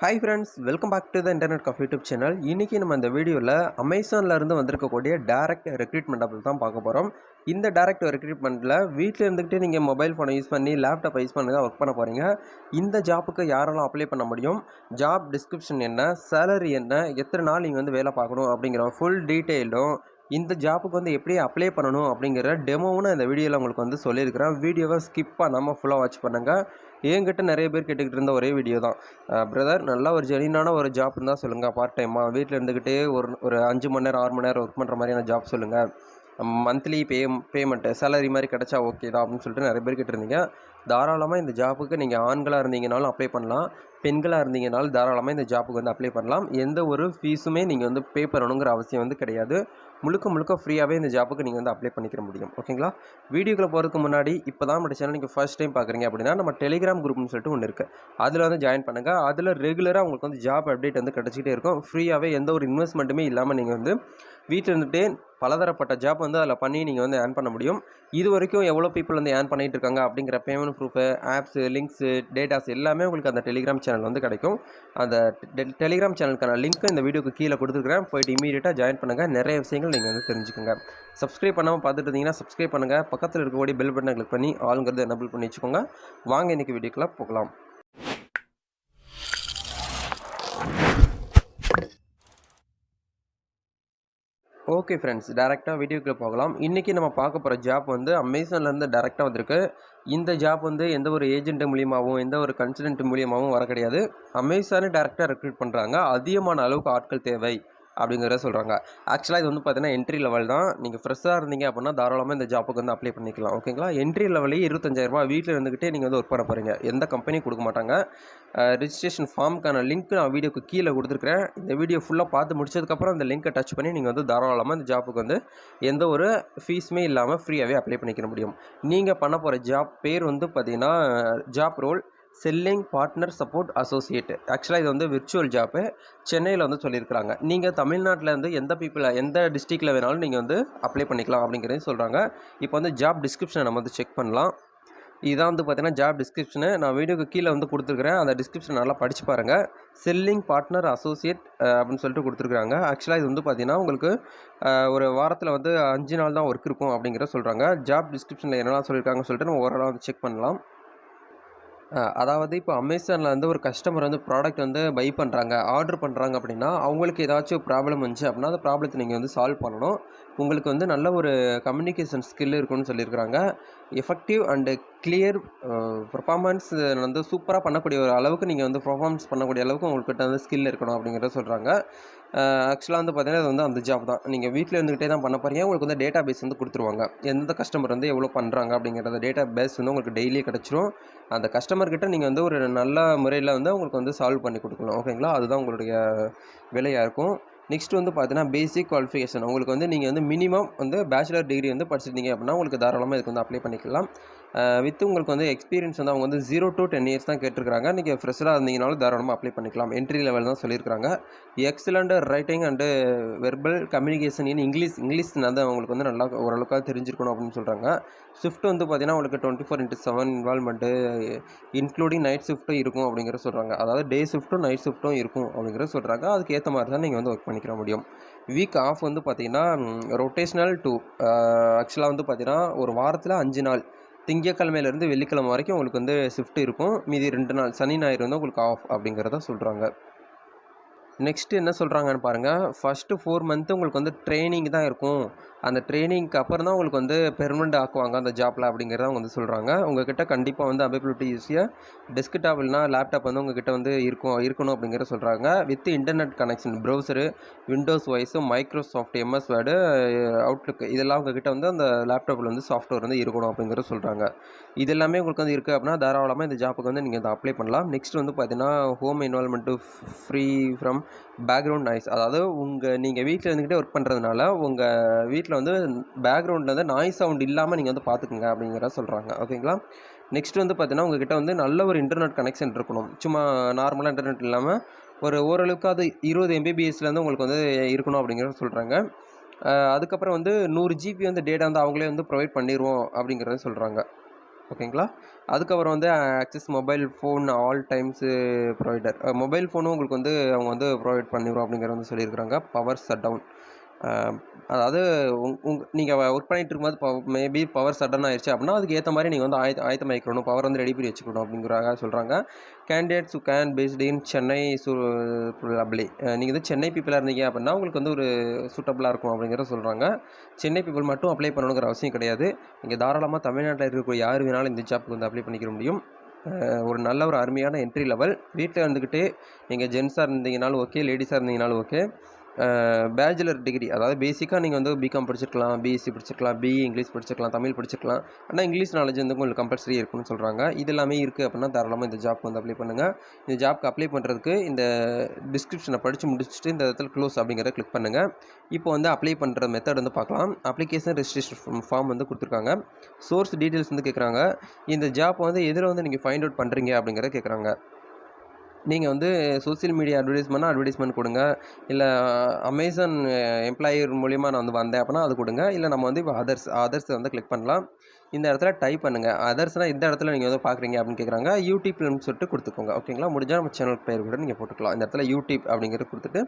Hi friends welcome back to the Internet Coffee YouTube channel இன்றைக்கி நம்ம இந்த வீடியோவில் அமேசான்லேருந்து வந்திருக்கக்கூடிய டேரக்ட் ரெக்ரூட்மெண்ட் அப்படி தான் பார்க்க போகிறோம் இந்த டேரக்ட் ரெக்ரூட்மெண்ட்டில் வீட்டில் இருந்துக்கிட்டே நீங்கள் மொபைல் ஃபோனை யூஸ் பண்ணி லேப்டாப் யூஸ் பண்ணி தான் ஒர்க் பண்ண போகிறீங்க இந்த ஜாப்புக்கு யாரெல்லாம் அப்ளை பண்ண முடியும்? ஜாப் டிஸ்கிரிப்ஷன் என்ன? சேலரி என்ன? எத்தனை நாள் நீங்கள் வந்து வேலை பார்க்கணும்? அப்படிங்கிற ஃபுல் டீட்டெயிலும் இந்த ஜாப்புக்கு வந்து எப்படி அப்ளை பண்ணணும் அப்படிங்கிற டெமோவும் நான் இந்த வீடியோவில் உங்களுக்கு வந்து சொல்லியிருக்கிறேன். வீடியோவை ஸ்கிப் பண்ணாமல் ஃபுல்லாக வாட்ச் பண்ணுங்கள் என்கிட்ட நிறைய பேர் கேட்டுக்கிட்டு இருந்த ஒரே வீடியோ தான். பிரதர் நல்லா ஒரு ஜெனினான ஒரு ஜாப் இருந்தால் சொல்லுங்கள் பார்ட் டைமாக வீட்டில் இருந்துக்கிட்டே ஒரு ஒரு அஞ்சு மணி நேரம் ஆறு மணி நேரம் ஒர்க் பண்ணுற மாதிரியான ஜாப் சொல்லுங்கள் மந்த்லி பே பேமெண்ட்டு சேலரி மாதிரி கிடச்சா ஓகே தான் அப்படின்னு சொல்லிட்டு நிறைய பேர் இருந்தீங்க தாராளமாக இந்த ஜாப்புக்கு நீங்கள் ஆண்களாக இருந்தீங்கனாலும் அப்ளை பண்ணலாம். பெண்களாக இருந்தீங்கனாலும் தாராளமாக இந்த ஜாப்புக்கு வந்து அப்ளை பண்ணலாம். எந்த ஒரு ஃபீஸுமே நீங்கள் வந்து பே பண்ணணுங்கிற அவசியம் வந்து கிடையாது. முழுக்க முழுக்க ஃப்ரீயாகவே இந்த ஜாப்புக்கு நீங்கள் வந்து அப்ளை பண்ணிக்கிற முடியும். ஓகேங்களா வீடியோக்குள்ள போகிறதுக்கு முன்னாடி இப்போ தான் நம்ம சேனல் நீங்கள் ஃபர்ஸ்ட் டைம் பார்க்குறீங்க அப்படின்னா நம்ம டெலிகிராம் குரூப்னு சொல்லிட்டு ஒன்று இருக்குது அதில் வந்து ஜாயின் பண்ணுங்கள் அதில் ரெகுலராக உங்களுக்கு வந்து ஜாப் அப்டேட் வந்து கிடச்சிக்கிட்டே இருக்கும். ஃப்ரீயாகவே எந்த ஒரு இன்வெஸ்ட்மெண்ட்டுமே இல்லாமல் நீங்கள் வந்து வீட்டில் இருந்துகிட்டே பலதரப்பட்ட ஜாப் வந்து அதில் பண்ணி நீங்கள் வந்து ஏர்ன் பண்ண முடியும். இது வரைக்கும் எவ்வளோ பீப்புள் வந்து ஏர்ன் பண்ணிகிட்டு இருக்காங்க அப்படிங்கிற payment proof apps links datas எல்லாமே உங்களுக்கு அந்த டெலிகிராம் சேனல் வந்து கிடைக்கும். அந்த டெ- டெலிகிராம் சேனலுக்கான லிங்க்கு இந்த வீடியோக்கு கீழே கொடுத்துருக்கிறேன். போயிட்டு இமீடியட்டாக ஜாயின் பண்ணுங்கள் நிறைய விஷயங்கள் நீங்கள் வந்து தெரிஞ்சுக்கோங்க. சப்ஸ்கிரைப் பண்ணாமல் பார்த்துட்டு இருந்தீங்கன்னா சப்ஸ்கிரைப் பண்ணுங்கள் பக்கத்தில் இருக்கக்கூடிய பெல் பட்டனை கிளிக் பண்ணி ஆளுங்கிறது எனபிள் பண்ணி வச்சுக்கோங்க. வாங்க இன்றைக்கி வீடியோக்கெலாம் போகலாம். ஓகே ஃப்ரெண்ட்ஸ் டேரெக்டாக வீடியோக்குள்ளே போகலாம். இன்றைக்கி நம்ம பார்க்க போகிற ஜாப் வந்து அமேசான்லேருந்து டேரெக்டாக வந்திருக்கு. இந்த ஜாப் வந்து எந்த ஒரு ஏஜென்ட் மூலியமாகவும் எந்த ஒரு கன்சல்டன்ட் மூலியமாகவும் வர கிடையாது. அமேசானே டேரெக்டாக ரெக்ரூட் பண்ணுறாங்க அதிகமான அளவுக்கு ஆட்கள் தேவை. அப்படிங்கிறத சொல்கிறாங்க ஆக்சுவலாக இது வந்து பார்த்தீங்கன்னா என்ட்ரி லெவல் தான். நீங்கள் ஃப்ரெஷ்ஷாக இருந்தீங்க அப்படின்னா தாராளமாக இந்த ஜாப்புக்கு வந்து அப்ளை பண்ணிக்கலாம். ஓகேங்களா என்ட்ரி லெவலே இருபத்தஞ்சாயிரரூபா வீட்டில் இருந்துக்கிட்டே நீங்கள் வந்து ஒர்க் பண்ண போகிறீங்க எந்த கம்பெனியும் கொடுக்க மாட்டாங்க. ரிஜிஸ்ட்ரேஷன் ஃபார்முக்கான லிங்க் நான் வீடியோக்கு கீழே கொடுத்துருக்குறேன். இந்த வீடியோ ஃபுல்லாக பார்த்து முடிச்சதுக்கப்புறம் அந்த லிங்க்கை டச் பண்ணி நீங்கள் வந்து தாராளமாக இந்த ஜாப்புக்கு வந்து எந்த ஒரு ஃபீஸுமே இல்லாமல் ஃப்ரீயாகவே அப்ளை பண்ணிக்க முடியும். நீங்கள் பண்ண போகிற ஜாப் பேர் வந்து பார்த்தீங்கன்னா job role selling partner support associate ஆக்சுவலாக இது வந்து விர்ச்சுவல் ஜாப்பு சென்னையில் வந்து சொல்லியிருக்கிறாங்க. நீங்கள் தமிழ்நாட்டில் இருந்து எந்த பீப்புளை எந்த டிஸ்ட்ரிக்டில் வேணாலும் நீங்கள் வந்து அப்ளை பண்ணிக்கலாம் அப்படிங்கிறதையும் சொல்கிறாங்க இப்போ வந்து ஜாப் டிஸ்கிரிப்ஷனை நம்ம வந்து செக் பண்ணலாம். இதான் வந்து பார்த்தீங்கன்னா ஜாப் டிஸ்கிரிப்ஷனு நான் வீடியோக்கு கீழே வந்து கொடுத்துருக்குறேன். அந்த டிஸ்கிரிப்ஷன் நல்லா படித்து பாருங்கள் செல்லிங் பார்ட்னர் அசோசியேட் அப்படின்னு சொல்லிட்டு கொடுத்துருக்குறாங்க. ஆக்சுவலாக இது வந்து பார்த்தீங்கன்னா உங்களுக்கு ஒரு வாரத்தில் வந்து அஞ்சு நாள் தான் ஒர்க் இருக்கும் அப்படிங்கிற சொல்கிறாங்க ஜாப் டிஸ்கிரிப்ஷனில் என்னெல்லாம் சொல்லியிருக்காங்கன்னு சொல்லிட்டு நம்ம ஓரளவு வந்து செக் பண்ணலாம். அதாவது இப்போ அமேசானில் வந்து ஒரு கஸ்டமர் வந்து ப்ராடக்ட் வந்து பை பண்ணுறாங்க ஆர்டர் பண்ணுறாங்க அப்படின்னா அவங்களுக்கு ஏதாச்சும் ப்ராப்ளம் வந்துச்சு அப்படின்னா அந்த ப்ராப்ளத்தை நீங்கள் வந்து சால்வ் பண்ணணும். உங்களுக்கு வந்து நல்ல ஒரு கம்யூனிகேஷன் ஸ்கில் இருக்குன்னு சொல்லியிருக்கிறாங்க. எஃபெக்டிவ் அண்டு கிளியர் பர்ஃபார்மன்ஸ் வந்து சூப்பராக பண்ணக்கூடிய ஒரு அளவுக்கு நீங்கள் வந்து பர்ஃபார்மன்ஸ் பண்ணக்கூடிய அளவுக்கு உங்கள்கிட்ட வந்து ஸ்கில் இருக்கணும் அப்படிங்கிறத சொல்கிறாங்க uh, ஆக்சுவலாக வந்து பார்த்தீங்கன்னா அது வந்து அந்த ஜாப் தான். நீங்கள் வீட்டில் இருந்துகிட்டே தான் பண்ண போகிறீங்க உங்களுக்கு வந்து டேட்டா பேஸ் வந்து கொடுத்துருவாங்க. எந்த கஸ்டமர் வந்து எவ்வளோ பண்ணுறாங்க அப்படிங்கிறத டேட்டா பேஸ் வந்து உங்களுக்கு டெய்லியே கிடச்சிரும். அந்த கஸ்டமர்கிட்ட நீங்கள் வந்து ஒரு நல்ல முறையில் வந்து உங்களுக்கு வந்து சால்வ் பண்ணி கொடுக்கணும் ஓகேங்களா அதுதான் உங்களுடைய வேலையாக இருக்கும். நெக்ஸ்ட் வந்து பார்த்தீங்கன்னா பேசிக் குவாலிஃபிகேஷன் உங்களுக்கு வந்து நீங்கள் வந்து மினிமம் வந்து பேச்சுலர் டிகிரி வந்து படிச்சிருந்தீங்க அப்படின்னா உங்களுக்கு தாராளமாக இதுக்கு வந்து அப்ளை பண்ணிக்கலாம். வித் உங்களுக்கு வந்து எக்ஸ்பீரியன்ஸ் வந்து அவங்க வந்து ஜீரோ டு டென் இயர்ஸ் தான் கேட்டிருக்காங்க நீங்கள் ஃப்ரெஷ்ஷாக இருந்தீங்கனாலும் தாராளமாக அப்ளை பண்ணிக்கலாம். என்ட்ரி லெவல் தான் சொல்லியிருக்காங்க excellent writing and verbal communication in English English வந்து அவங்களுக்கு வந்து நல்லா ஓரளவுக்காக தெரிஞ்சிருக்கணும் அப்படின்னு சொல்கிறாங்க ஷிஃப்ட் வந்து பார்த்தீங்கன்னா உங்களுக்கு twenty four into seven environment including night ஷிஃப்ட்டும் இருக்கும் அப்படிங்கிற சொல்கிறாங்க அதாவது டே ஷிஃப்ட்டும் நைட் ஷிஃப்ட்டும் இருக்கும் அப்படிங்கிற சொல்கிறாங்க அதுக்கு ஏற்ற மாதிரி தான் நீங்கள் வந்து ஒர்க் பண்ணிக்கிற முடியும். வீக் ஆஃப் வந்து பார்த்தீங்கன்னா ரொட்டேஷ்னல் டூ ஆக்சுவலாக வந்து பார்த்தீங்கன்னா ஒரு வாரத்தில் அஞ்சு நாள். திங்கக்கிழமையிலேருந்து வெள்ளிக்கிழமை வரைக்கும் உங்களுக்கு வந்து ஷிஃப்ட் இருக்கும். மீதி ரெண்டு நாள் சனி ஞாயிறு வந்து உங்களுக்கு ஆஃப் அப்படிங்கிறத சொல்கிறாங்க நெக்ஸ்ட்டு என்ன சொல்கிறாங்கன்னு பாருங்கள் ஃபஸ்ட்டு ஃபோர் மந்த்து உங்களுக்கு வந்து ட்ரைனிங் தான் இருக்கும். அந்த ட்ரைனிங்க்கு அப்புறம் தான் உங்களுக்கு வந்து பெர்மனெண்ட் ஆக்குவாங்க அந்த ஜாப்பில் அப்படிங்கிறத அவங்க வந்து சொல்கிறாங்க உங்ககிட்ட கண்டிப்பாக வந்து அவைபிலிட்டி ஈஸியாக டெஸ்க்டாப் இல்லைனா லேப்டாப் வந்து உங்ககிட்ட வந்து இருக்கும் இருக்கணும் அப்படிங்கிற சொல்கிறாங்க with internet connection browser Windows voice Microsoft MS Word Outlook இதெல்லாம் உங்ககிட்ட வந்து அந்த லேப்டாப்பில் வந்து சாஃப்ட்வேர் வந்து இருக்கணும் அப்படிங்கிற சொல்கிறாங்க இது எல்லாமே உங்களுக்கு வந்து இருக்குது அப்படின்னா தாராளமாக இந்த ஜாப்புக்கு வந்து நீங்கள் அதை அப்ளை பண்ணலாம். நெக்ஸ்ட் வந்து பார்த்தீங்கன்னா home environment free from background noise அதாவது உங்கள் நீங்கள் வீட்டில் இருந்துக்கிட்டே ஒர்க் பண்ணுறதுனால உங்கள் வீட்டில் வந்து பேக்ரவுண்டில் வந்து நாய்ஸ் சவுண்ட் இல்லாமல் நீங்கள் வந்து பார்த்துக்குங்க அப்படிங்கிறத சொல்கிறாங்க ஓகேங்களா நெக்ஸ்ட் வந்து பார்த்தீங்கன்னா உங்ககிட்ட வந்து நல்ல ஒரு இன்டர்நெட் கனெக்ஷன் இருக்கணும். சும்மா நார்மலாக இன்டர்நெட் இல்லாமல் ஒரு ஓரளவுக்கு அது இருபது எம்பிபிஎஸ்லேருந்து உங்களுக்கு வந்து இருக்கணும் அப்படிங்கிறத சொல்கிறாங்க அதுக்கப்புறம் வந்து நூறு ஜிபி வந்து டேட்டா வந்து அவங்களே வந்து ப்ரொவைட் பண்ணிடுவோம் அப்படிங்கிறத சொல்கிறாங்க ஓகேங்களா? அதுக்கப்புறம் வந்து access mobile phone all times provider mobile ஃபோனும் உங்களுக்கு வந்து அவங்க வந்து ப்ரொவைட் பண்ணிடுவோம் அப்படிங்கிற வந்து சொல்லியிருக்கிறாங்க. பவர் ஷட் டவுன் அதாவது உங் உங் நீங்கள் ஒர்க் பண்ணிகிட்டு இருக்கும்போது பவ் மேபி பவர் சடன் ஆயிடுச்சு அப்படின்னா அதுக்கு ஏற்ற மாதிரி நீங்கள் வந்து ஆயத்த ஆயத்தமாக்கிக்கணும் பவர் வந்து ரெடி பண்ணி வச்சுக்கணும் அப்படிங்கிறாங்க சொல்கிறாங்க candidates can based in Chennai சு லப்லி நீங்கள் வந்து சென்னை பீப்புளாக இருந்தீங்க அப்படின்னா உங்களுக்கு வந்து ஒரு சூட்டபுளாக இருக்கும் அப்படிங்கிறத சொல்கிறாங்க சென்னை பீப்புள் மட்டும் அப்ளை பண்ணணுங்கிற அவசியம் கிடையாது. நீங்கள் தாராளமாக தமிழ்நாட்டில் இருக்கக்கூடிய யார் வேணாலும் இந்த ஜாப்புக்கு வந்து அப்ளை பண்ணிக்க முடியும். ஒரு நல்ல ஒரு அருமையான என்ட்ரி லெவல் வீட்டில் இருந்துக்கிட்டே நீங்கள் ஜென்ஸாக இருந்தீங்கனாலும் ஓகே லேடிஸாக இருந்தீங்கனாலும் ஓகே பேச்சுலர் டிகிரி அதாவது பேசிக்காக நீங்கள் வந்து பிகாம் படிச்சிருக்கலாம் பிஎஸ்சி படிச்சிருக்கலாம் பிஇ இங்கிலீஷ் படிச்சிருக்கலாம் தமிழ் படிச்சிருக்கலாம். ஆனால் இங்கிலீஷ் நாலேஜ் வந்து உங்களுக்கு கம்பல்சரி இருக்குன்னு சொல்கிறாங்க இது எல்லாமே இருக்குது அப்படின்னா தாராளமாக இந்த ஜாப் வந்து அப்ளை பண்ணுங்கள் இந்த ஜாப்க்கு அப்ளை பண்ணுறதுக்கு இந்த டிஸ்கிரிப்ஷனை படித்து முடிச்சுட்டு இந்த இடத்துல க்ளோஸ் அப்படிங்கிறத கிளிக் பண்ணுங்கள் இப்போ வந்து அப்ளை பண்ணுற மெத்தட் வந்து பார்க்கலாம். அப்ளிகேஷன் ரெஜிஸ்ட்ரேஷன் ஃபார்ம் வந்து கொடுத்துருக்காங்க. சோர்ஸ் டீட்டெயில்ஸ் வந்து கேட்குறாங்க இந்த ஜாப் வந்து எதில் வந்து நீங்கள் ஃபைண்ட் அவுட் பண்ணுறீங்க அப்படிங்கிறத கேட்குறாங்க நீங்கள் வந்து சோஷியல் மீடியா அட்வர்டைஸ்மெண்ட்னா அட்வர்டைஸ்மெண்ட் கொடுங்க. இல்லை அமேசான் எம்ப்ளாயர் மூலிமா நான் வந்து வந்தேன் அப்படின்னா அது கொடுங்க. இல்லை நம்ம வந்து இப்போ அதர்ஸ் அதர்ஸ் வந்து கிளிக் பண்ணலாம். இந்த இடத்துல டைப் பண்ணுங்கள் அதர்ஸ்னால் இந்த இடத்துல நீங்கள் வந்து பார்க்குறீங்க அப்படின்னு கேட்குறாங்க. யூடியூப்னு சொல்லிட்டு கொடுத்துக்கோங்க. ஓகேங்களா முடிஞ்சால் நம்ம சேனல் பேர் கூட நீங்கள் போட்டுக்கலாம். இந்த இடத்துல யூடியூப் அப்படிங்கிறது கொடுத்துட்டு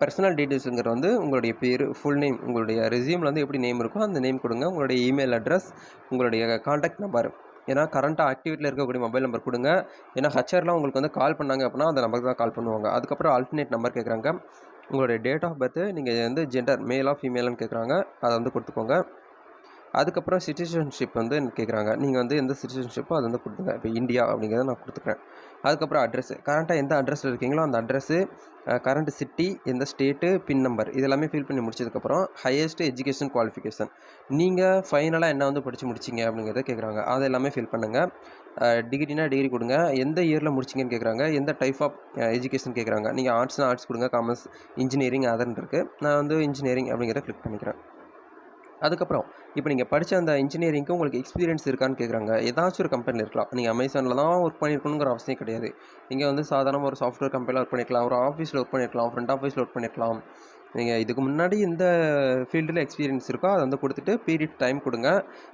பர்சனல் டீட்டெயில்ஸுங்கிறது வந்து உங்களுடைய பேர் ஃபுல் நேம் உங்களுடைய ரெசியூமில் வந்து எப்படி நேம் இருக்கோ அந்த நேம் கொடுங்க. உங்களுடைய இமெயில் அட்ரஸ் உங்களுடைய காண்டாக்ட் நம்பர் ஏன்னா கரண்ட்டாக ஆக்டிவேட்டில் இருக்கக்கூடிய மொபைல் நம்பர் கொடுங்க. ஏன்னா ஹச்ஆர்லாம் உங்களுக்கு வந்து கால் பண்ணாங்க அப்படின்னா அந்த நம்பருக்கு தான் கால் பண்ணுவாங்க. அதுக்கப்புறம் ஆல்டர்னேட் நம்பர் கேட்குறாங்க. உங்களுடைய டேட் ஆஃப் பர்த்து நீங்கள் வந்து ஜெண்டர் மேலாக ஃபீமேல்னு கேட்குறாங்க. அதை வந்து கொடுத்துக்கோங்க. அதுக்கப்புறம் சிட்டிசன்ஷிப் வந்து கேட்குறாங்க. நீங்கள் வந்து எந்த சிட்டிசன்ஷிப்போ அது வந்து கொடுத்துங்க இப்போ இந்தியா அப்படிங்கிறத நான் கொடுத்துக்கிறேன். அதுக்கப்புறம் அட்ரஸ் கரண்ட்டாக எந்த அட்ரஸில் இருக்கீங்களோ அந்த அட்ரஸ்ஸு கரண்ட் சிட்டி எந்த ஸ்டேட்டு பின் நம்பர் இதெல்லாமே ஃபில் பண்ணி முடிச்சதுக்கப்புறம் ஹையஸ்ட் எஜுகேஷன் குவாலிஃபிகேஷன் நீங்கள் ஃபைனலாக என்ன வந்து படித்து முடிச்சிங்க அப்படிங்கிறத கேட்குறாங்க அதை எல்லாமே ஃபில் பண்ணுங்கள் டிகிரினா டிகிரி கொடுங்க. எந்த இயரில் முடிச்சிங்கன்னு கேட்குறாங்க எந்த டைப் ஆஃப் எஜுகேஷன் கேட்குறாங்க நீங்கள் ஆர்ட்ஸ்னால் ஆர்ட்ஸ் கொடுங்க. காமர்ஸ் இன்ஜினியரிங் அதன் இருக்குது நான் வந்து இன்ஜினியரிங் அப்படிங்கிறத கிளிக் பண்ணிக்கிறேன். அதுக்கப்புறம் இப்போ நீங்கள் படித்த அந்த இன்ஜினியரிங்க்கு உங்களுக்கு எக்ஸ்பீரியன்ஸ் இருக்கான்னு கேட்குறாங்க ஏதாச்சும் ஒரு கம்பெனியில் இருக்கலாம். நீங்கள் அமேசானில் தான் ஒர்க் பண்ணியிருக்கணுங்கிற அவசியம் கிடையாது. நீங்கள் வந்து சாதாரண ஒரு சாஃப்ட்வேர் கம்பெனியில் ஒர்க் பண்ணியிருக்கலாம் ஒரு ஆஃபீஸில் ஒர்க் பண்ணியிருக்கலாம் ஃப்ரண்ட் ஆஃபீஸில் ஒர்க் பண்ணியிருக்கலாம் நீங்கள் இதுக்கு முன்னாடி எந்த ஃபீல்டில் எக்ஸ்பீரியன்ஸ் இருக்கோ அதை வந்து கொடுத்துட்டு பீரியட் டைம் கொடுங்க.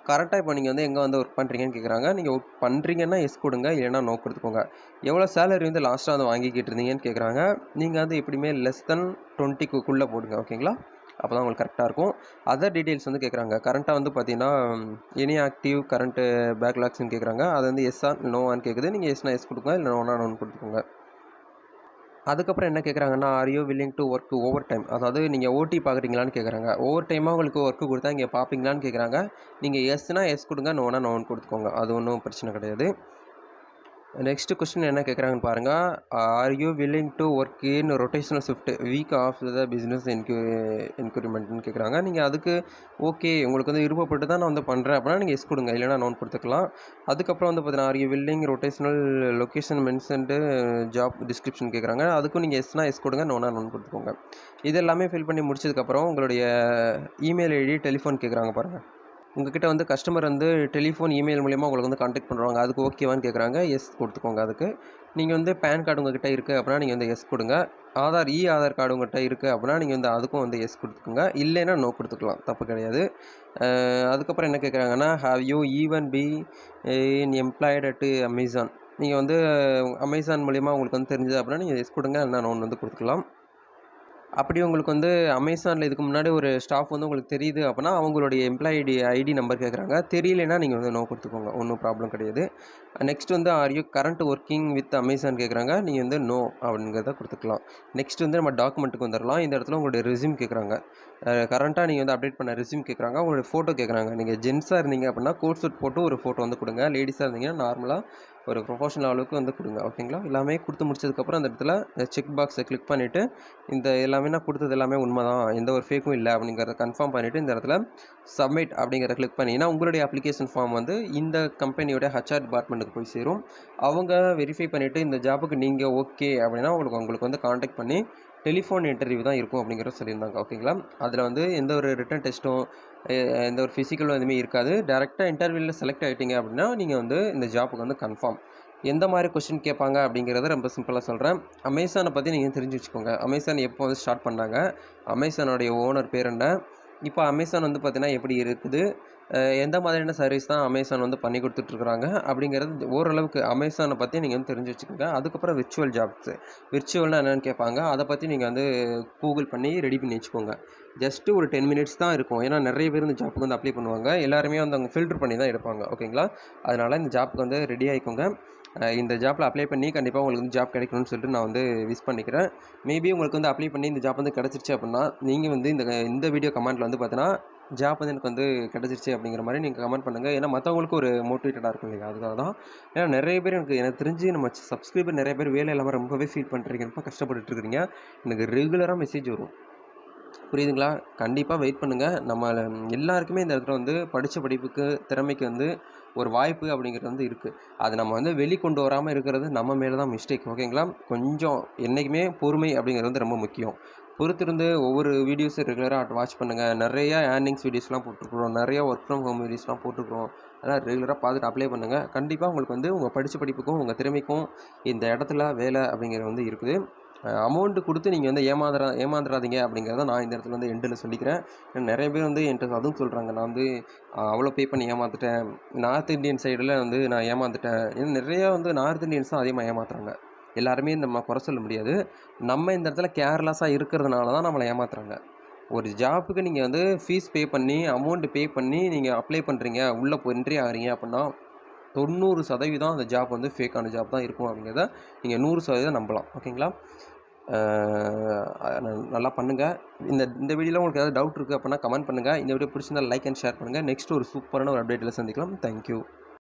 கரெக்டாக இப்போ நீங்கள் வந்து எங்கே வந்து ஒர்க் பண்ணுறீங்கன்னு கேட்குறாங்க நீங்கள் ஒர்க் பண்ணுறீங்கன்னா எஸ் கொடுங்க. இல்லைன்னா நோ கொடுத்துக்கோங்க. எவ்வளோ சேலரி வந்து லாஸ்ட்டாக வந்து வாங்கிக்கிட்டு இருந்தீங்கன்னு கேட்குறாங்க நீங்கள் வந்து எப்படியுமே லெஸ் தென் டுவெண்ட்டிக்குள்ளே போடுங்க. ஓகேங்களா அப்போ தான் உங்களுக்கு கரெக்டாக இருக்கும். அதர் டீட்டெயில்ஸ் வந்து கேட்குறாங்க கரண்ட்டாக வந்து பார்த்தீங்கன்னா எனி ஆக்டிவ் கரண்ட்டு பேக்லாக்ஸ்னு கேட்குறாங்க அது வந்து எஸ்ஸா நோவான்னு கேட்குது நீங்கள் எஸ்னா எஸ் கொடுங்க. இல்லை நோனா நோன் கொடுத்துக்கோங்க. அதுக்கப்புறம் என்ன கேட்குறாங்கன்னா are you willing to work overtime அதாவது நீங்கள் ஓட்டி பார்க்குறீங்களான்னு கேட்குறாங்க ஓவர் டைமாக உங்களுக்கு ஒர்க்கு கொடுத்தா இங்கே பார்ப்பீங்களான்னு கேட்குறாங்க நீங்கள் எஸ்னா எஸ் கொடுங்க. நோனா நோன் கொடுத்துக்கோங்க. அது ஒன்றும் பிரச்சனை கிடையாது. நெக்ஸ்ட் கொஸ்டின் என்ன கேட்குறாங்கன்னு பாருங்கள் are you willing to work in rotational shift week off the business இன்க்யூ இன்க்ரிமெண்ட்னு கேட்குறாங்க நீங்கள் அதுக்கு ஓகே உங்களுக்கு வந்து விருப்பப்பட்டு தான் நான் வந்து பண்ணுறேன் அப்படின்னா நீங்கள் எஸ் கொடுங்க. இல்லைனா நோன் கொடுத்துக்கலாம். அதுக்கப்புறம் வந்து பார்த்தீங்கன்னா are you willing rotational location mentioned job description கேட்குறாங்க அதுக்கும் நீங்கள் எஸ்னா எஸ் கொடுங்க நோனா நோன் கொடுத்துக்கோங்க. இது எல்லாமே ஃபில் பண்ணி முடிச்சதுக்கப்புறம் உங்களுடைய இமெயில் ஐடி டெலிஃபோன் கேட்குறாங்க பாருங்கள் உங்ககிட்ட வந்து கஸ்டமர் வந்து டெலிஃபோன் இமெயில் மூலிமா உங்களுக்கு வந்து காண்டாக்ட் பண்ணுறாங்க அதுக்கு ஓகேவான்னு கேட்குறாங்க எஸ் கொடுத்துக்கோங்க அதுக்கு. நீங்கள் வந்து பேன் கார்டு உங்ககிட்ட இருக்குது அப்படின்னா நீங்கள் வந்து எஸ் கொடுங்க. ஆதார் இ ஆதார் கார்டு உங்கள்கிட்ட இருக்குது அப்படின்னா நீங்கள் வந்து அதுக்கும் வந்து எஸ் கொடுத்துக்கோங்க. இல்லைன்னா நோ கொடுத்துக்கலாம். தப்பு கிடையாது. அதுக்கப்புறம் என்ன கேட்குறாங்கன்னா have you even been employed at Amazon நீங்கள் வந்து அமேசான் மூலிமா உங்களுக்கு வந்து தெரிஞ்சது அப்படின்னா நீங்கள் எஸ் கொடுங்க. இல்லைனா நோன் வந்து கொடுத்துக்கலாம். அப்படி உங்களுக்கு வந்து அமேசானில் இதுக்கு முன்னாடி ஒரு ஸ்டாஃப் வந்து உங்களுக்கு தெரியுது அப்படின்னா அவங்களுடைய எம்ப்ளாயி ஐடி ஐடி நம்பர் கேட்குறாங்க தெரியலனா நீங்கள் வந்து நோ கொடுத்துக்கோங்க. ஒன்றும் ப்ராப்ளம் கிடையாது. நெக்ஸ்ட் வந்து are you current working with Amazon கேட்குறாங்க நீங்கள் வந்து நோ அப்படிங்கிறத கொடுத்துக்கலாம். நெக்ஸ்ட் வந்து நம்ம டாக்குமெண்ட்டுக்கு வந்துடலாம் இந்த இடத்துல உங்களுடைய ரெஸ்யூம் கேட்குறாங்க கரண்ட்டாக நீங்கள் வந்து அப்டேட் பண்ண ரெஸ்யூம் கேட்குறாங்க உங்களுடைய ஃபோட்டோ கேட்குறாங்க நீங்கள் ஜென்ஸாக இருந்தீங்க அப்படின்னா கோட் சூட் போட்டு ஒரு ஃபோட்டோ வந்து கொடுங்க. லேடிஸாக இருந்தீங்கன்னா நார்மலாக ஒரு ப்ரொஃபஷனல் அளவுக்கு வந்து கொடுங்க ஓகேங்களா எல்லாமே கொடுத்து முடிச்சதுக்கப்புறம் அந்த இடத்துல செக் பாக்ஸை கிளிக் பண்ணிவிட்டு இந்த எல்லாமே நான் கொடுத்தது எல்லாமே உண்மை தான் எந்த ஒரு ஃபேக்கும் இல்லை அப்படிங்கிறத கன்ஃபார்ம் பண்ணிவிட்டு இந்த இடத்துல சப்மிட் அப்படிங்கிறத கிளிக் பண்ணிங்கன்னா உங்களுடைய அப்ளிகேஷன் ஃபார்ம் வந்து இந்த கம்பெனியோட ஹச்ஆர் டிபார்ட்மெண்ட்டுக்கு போய் சேரும். அவங்க வெரிஃபை பண்ணிவிட்டு இந்த ஜாபுக்கு நீங்கள் ஓகே அப்படின்னா உங்களுக்கு உங்களுக்கு வந்து காண்டாக்ட் பண்ணி டெலிஃபோன் இன்டர்வியூ தான் இருக்கும் அப்படிங்கிறத சொல்லியிருந்தாங்க ஓகேங்களா? அதில் வந்து எந்த ஒரு ரிட்டன் டெஸ்ட்டும் எந்த ஒரு ஃபிசிக்கலும் எதுவுமே இருக்காது. டேரெக்டாக இன்டர்வியூவில் செலக்ட் ஆகிட்டீங்க அப்படின்னா நீங்கள் வந்து இந்த ஜாப்புக்கு வந்து கன்ஃபார்ம் எந்த மாதிரி கொஸ்டின் கேட்பாங்க அப்படிங்கிறத ரொம்ப சிம்பிளாக சொல்கிறேன் அமேசானை பற்றி நீங்கள் தெரிஞ்சு வச்சுக்கோங்க. அமேசான் எப்போ வந்து ஸ்டார்ட் பண்ணாங்க? அமேசானோடைய ஓனர் பேர் என்ன? இப்போ அமேசான் வந்து பார்த்திங்கன்னா எப்படி இருக்குது? எந்த மாதிரியான சர்வீஸ் தான் அமேசான் வந்து பண்ணி கொடுத்துட்ருக்குறாங்க? அப்படிங்கிறது ஓரளவுக்கு அமேசானை பற்றி நீங்கள் வந்து தெரிஞ்சு வச்சுக்கோங்க. அதுக்கப்புறம் விர்ச்சுவல் ஜாப்ஸு விர்ச்சுவல்னால் என்னென்னு கேட்பாங்க. அதை பற்றி நீங்கள் வந்து கூகுள் பண்ணி ரெடி பண்ணி வச்சுக்கோங்க. ஜஸ்ட்டு ஒரு டென் மினிட்ஸ் தான் இருக்கும். ஏன்னா நிறைய பேர் இந்த ஜாப்புக்கு வந்து அப்ளை பண்ணுவாங்க. எல்லாருமே வந்து அவங்க ஃபில்டர் பண்ணி தான் எடுப்பாங்க. ஓகேங்களா அதனால் இந்த ஜாப்புக்கு வந்து ரெடி ஆகிக்கோங்க இந்த ஜாப்பில் அப்ளை பண்ணி கண்டிப்பாக உங்களுக்கு வந்து ஜாப் கிடைக்கணும்னு சொல்லிட்டு நான் வந்து விஷ் பண்ணிக்கிறேன். மேபி உங்களுக்கு வந்து அப்ளை பண்ணி இந்த ஜாப் வந்து கிடச்சிருச்சு அப்படின்னா நீங்கள் வந்து இந்த இந்த வீடியோ கமெண்ட்டில் வந்து பார்த்தீங்கன்னா ஜாப் வந்து எனக்கு வந்து கிடச்சிருச்சு அப்படிங்கிற மாதிரி நீங்கள் கமெண்ட் பண்ணுங்கள் ஏன்னா மற்றவங்களுக்கு ஒரு மோட்டிவேட்டடாக இருக்கும் இல்லையா? அதுக்காக தான் ஏன்னா நிறைய பேர் எனக்கு எனக்கு தெரிஞ்சு நம்ம சப்ஸ்கிரைபர் நிறைய பேர் வேலை இல்லாமல் ரொம்பவே ஃபீல் பண்ணுறீங்க ரொம்ப கஷ்டப்பட்டுட்டு இருக்கிறீங்க. எனக்கு ரெகுலராக மெசேஜ் வரும். புரியுதுங்களா? கண்டிப்பாக வெயிட் பண்ணுங்கள் நம்ம எல்லாருக்குமே இந்த இடத்துல வந்து படித்த படிப்புக்கு திறமைக்கு வந்து ஒரு வாய்ப்பு அப்படிங்கிறது வந்து இருக்குது அது நம்ம வந்து வெளிக்கொண்டு வராமல் இருக்கிறது நம்ம மேலே தான் மிஸ்டேக் ஓகேங்களா கொஞ்சம் என்றைக்குமே பொறுமை அப்படிங்கிறது வந்து ரொம்ப முக்கியம். பொறுத்திருந்து ஒவ்வொரு வீடியோஸும் ரெகுலராக வாட்ச் பண்ணுங்கள் நிறையா ஏர்னிங்ஸ் வீடியோஸ்லாம் போட்டுருக்குறோம். நிறையா ஒர்க் ஃப்ரம் ஹோம் வீடியோஸ்லாம் போட்டுருக்குறோம். அதெல்லாம் ரெகுலராக பார்த்துட்டு அப்ளை பண்ணுங்கள் கண்டிப்பாக உங்களுக்கு வந்து உங்கள் படித்த படிப்புக்கும் உங்கள் திறமைக்கும் இந்த இடத்துல வேலை அப்படிங்கிறது வந்து இருக்குது. அமௌண்ட்டு கொடுத்து நீங்கள் வந்து ஏமாந்துறா ஏமாந்துடாதீங்க அப்படிங்கிறத நான் இந்த இடத்துல வந்து எண்டில் சொல்லிக்கிறேன். நிறைய பேர் வந்து என்கிட்ட அதுவும் சொல்கிறாங்க நான் வந்து அவ்வளோ பே பண்ணி ஏமாத்துட்டேன் நார்த் இந்தியன் சைடில் வந்து நான் ஏமாந்துட்டேன். ஏன்னா நிறையா வந்து நார்த் இந்தியன்ஸ் தான் அதிகமாக ஏமாத்துறாங்க. எல்லாருமே நம்ம குறை சொல்ல முடியாது. நம்ம இந்த இடத்துல கேர்லெஸ்ஸாக இருக்கிறதுனால தான் நம்மளை ஏமாத்துறாங்க. ஒரு ஜாப்புக்கு நீங்கள் வந்து ஃபீஸ் பே பண்ணி அமௌண்ட்டு பே பண்ணி நீங்கள் அப்ளை பண்ணுறீங்க உள்ளே போய் என்ட்ரி ஆகிறீங்க அப்படின்னா தொண்ணூறு சதவீதம் அந்த ஜாப் வந்து ஃபேக்கான ஜாப் தான் இருக்கும் அப்படிங்கிறத நீங்கள் நூறு சதவீதம் நம்பலாம். ஓகேங்களா? நல்லா பண்ணுங்கள் இந்த இந்த வீடியோவில் உங்களுக்கு ஏதாவது டவுட் இருக்குது அப்படின்னா கமெண்ட் பண்ணுங்கள் இந்த வீடியோ பிடிச்சிருந்தா லைக் அண்ட் ஷேர் பண்ணுங்கள் நெக்ஸ்ட் ஒரு சூப்பரான ஒரு அப்டேட்டில் சந்திக்கலாம். தேங்க்யூ